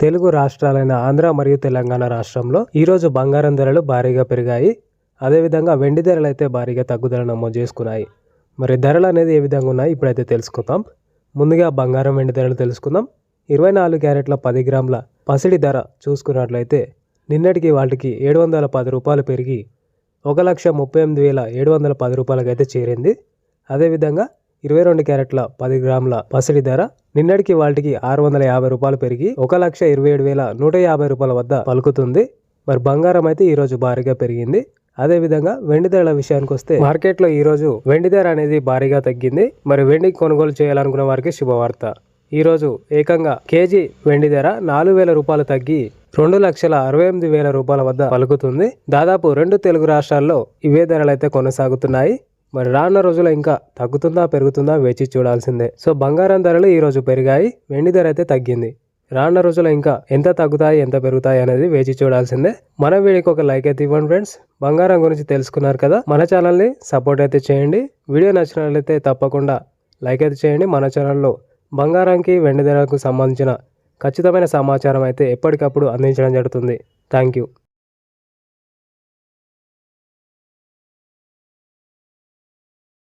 తెలుగు రాష్ట్రాలైన ఆంధ్ర మరియు తెలంగాణ రాష్ట్రంలో ఈరోజు బంగారం ధరలు భారీగా పెరిగాయి. అదేవిధంగా వెండి ధరలు అయితే భారీగా తగ్గుదల నమోదు చేసుకున్నాయి. మరి ధరలు అనేది ఏ విధంగా ఉన్నాయి? ఇప్పుడైతే తెలుసుకుందాం. ముందుగా బంగారం వెండి ధరలు తెలుసుకుందాం. ఇరవై నాలుగు క్యారెట్ల పది గ్రాముల పసిడి ధర చూసుకున్నట్లయితే నిన్నటికి వాటికి ఏడు వందల పది రూపాయలు పెరిగి ఒక లక్ష ముప్పై ఎనిమిది వేల ఏడు వందల పది రూపాయలకైతే చేరింది. అదేవిధంగా ఇరవై రెండు క్యారెట్ల పది గ్రాముల పసిడి ధర నిన్నటికి వాటికి ఆరు వందల యాభై రూపాయలు పెరిగి ఒక లక్ష ఇరవై ఏడు వేల నూట యాభై రూపాయల వద్ద పలుకుతుంది. మరి బంగారం అయితే ఈరోజు భారీగా పెరిగింది. అదే విధంగా వెండి ధరల విషయానికి వస్తే మార్కెట్లో ఈరోజు వెండి ధర అనేది భారీగా తగ్గింది. మరి వెండి కొనుగోలు చేయాలనుకున్న వారికి శుభవార్త. ఈరోజు ఏకంగా కేజీ వెండి ధర నాలుగు వేల రూపాయలు తగ్గి రెండు లక్షల అరవై ఎనిమిది వేల రూపాయల వద్ద పలుకుతుంది. దాదాపు రెండు తెలుగు రాష్ట్రాల్లో ఇవే ధరలు అయితే కొనసాగుతున్నాయి. మరి రానున్న రోజుల్లో ఇంకా తగ్గుతుందా పెరుగుతుందా వేచి చూడాల్సిందే. సో బంగారం ధరలు ఈ రోజు పెరిగాయి వెండి ధర అయితే తగ్గింది. రానున్న రోజుల్లో ఇంకా ఎంత తగ్గుతాయి ఎంత పెరుగుతాయి అనేది వేచి చూడాల్సిందే. మన వీడియోకి ఒక లైక్ అయితే ఇవ్వండి ఫ్రెండ్స్. బంగారం గురించి తెలుసుకున్నారు కదా మన ఛానల్ని సపోర్ట్ అయితే చేయండి. వీడియో నచ్చినట్లయితే తప్పకుండా లైక్ అయితే చేయండి. మన ఛానల్లో బంగారానికి వెండి ధరకు సంబంధించిన ఖచ్చితమైన సమాచారం అయితే ఎప్పటికప్పుడు అందించడం జరుగుతుంది. Thank you.